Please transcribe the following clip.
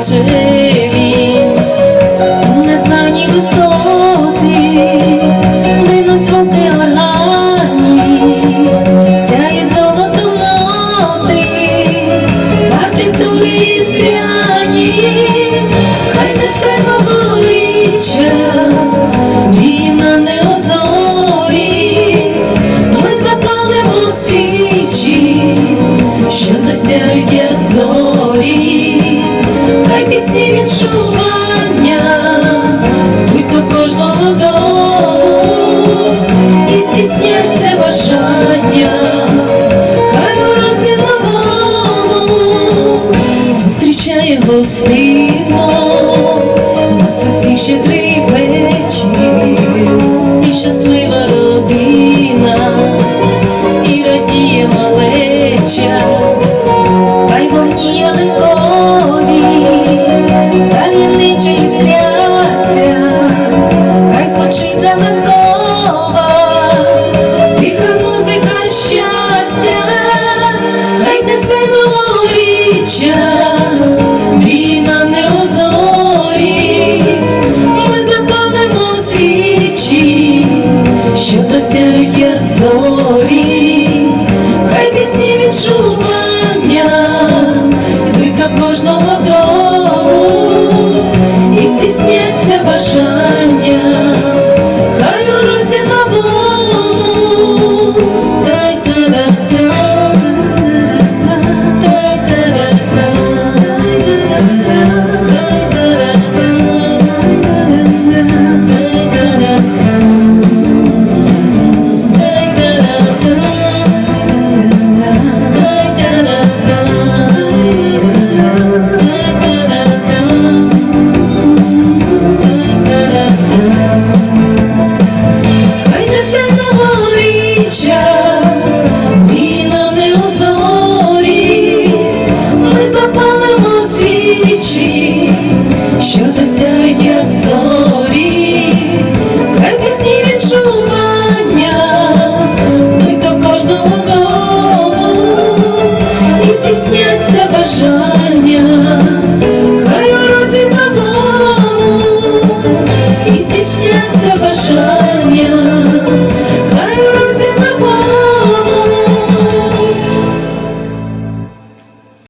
очеві, незнані висоти, линуть звуки органів, сяють золотом ноти, партитури стріляють. бажання, хай у році новому зустрічає гостино нас усі щедрий вечір. засяють, як зорі.